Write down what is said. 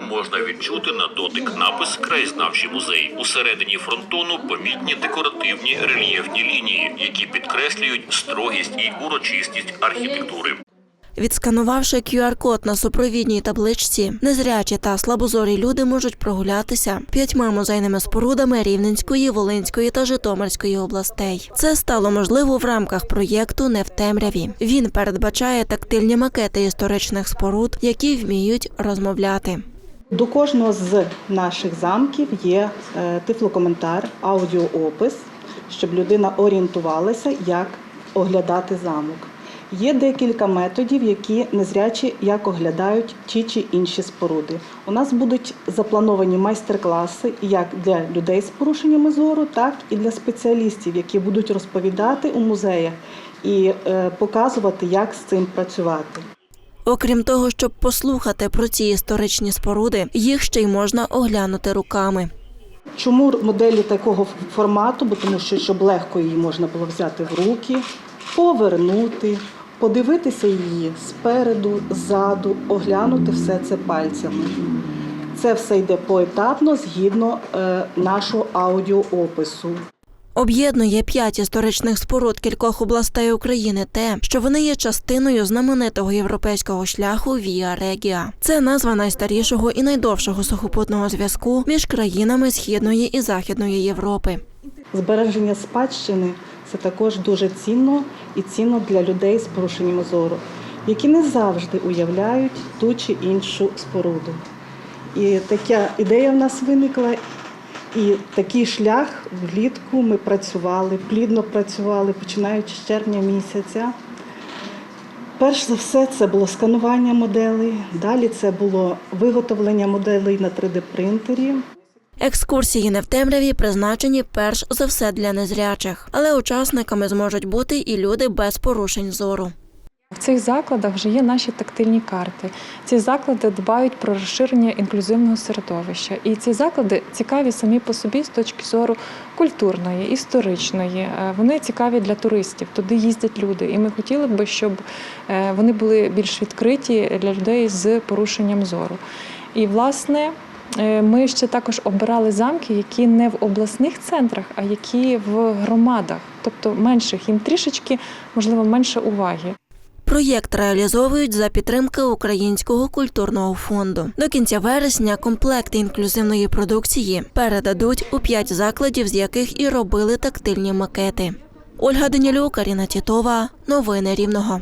Можна відчути на дотик напис Краєзнавчий музей. Усередині фронтону помітні декоративні рельєфні лінії, які підкреслюють строгість і урочистість архітектури. Відсканувавши QR-код на супровідній табличці, незрячі та слабозорі люди можуть прогулятися п'ятьма музейними спорудами Рівненської, Волинської та Житомирської областей. Це стало можливо в рамках проєкту Не в темряві. Він передбачає тактильні макети історичних споруд, які вміють розмовляти. До кожного з наших замків є е, тифлокоментар, аудіоопис, щоб людина орієнтувалася, як оглядати замок. Є декілька методів, які незрячі як оглядають ті чи інші споруди. У нас будуть заплановані майстер-класи як для людей з порушеннями зору, так і для спеціалістів, які будуть розповідати у музеях і е, показувати, як з цим працювати. Окрім того, щоб послухати про ці історичні споруди, їх ще й можна оглянути руками. Чому моделі такого формату? Бо тому що щоб легко її можна було взяти в руки, повернути, подивитися її спереду, ззаду, оглянути все це пальцями. Це все йде поетапно згідно е, нашого аудіоопису. Об'єднує п'ять історичних споруд кількох областей України те, що вони є частиною знаменитого європейського шляху Віа Регіа. Це назва найстарішого і найдовшого сухопутного зв'язку між країнами Східної і Західної Європи. Збереження спадщини це також дуже цінно і цінно для людей з порушенням зору, які не завжди уявляють ту чи іншу споруду. І така ідея в нас виникла. І такий шлях влітку ми працювали, плідно працювали, починаючи з червня місяця. Перш за все, це було сканування моделей, далі це було виготовлення моделей на 3D-принтері. Екскурсії не в темряві призначені перш за все для незрячих, але учасниками зможуть бути і люди без порушень зору. В цих закладах вже є наші тактильні карти. Ці заклади дбають про розширення інклюзивного середовища. І ці заклади цікаві самі по собі з точки зору культурної, історичної. Е, Вони цікаві для туристів. Туди їздять люди. І ми хотіли б, щоб е, вони були більш відкриті для людей з порушенням зору. І, власне, е, ми ще також обирали замки, які не в обласних центрах, а які в громадах, тобто менших їм трішечки, можливо, менше уваги. Проєкт реалізовують за підтримки Українського культурного фонду. До кінця вересня комплекти інклюзивної продукції передадуть у п'ять закладів, з яких і робили тактильні макети. Ольга Данілюк, Аріна Тітова. Новини Рівного.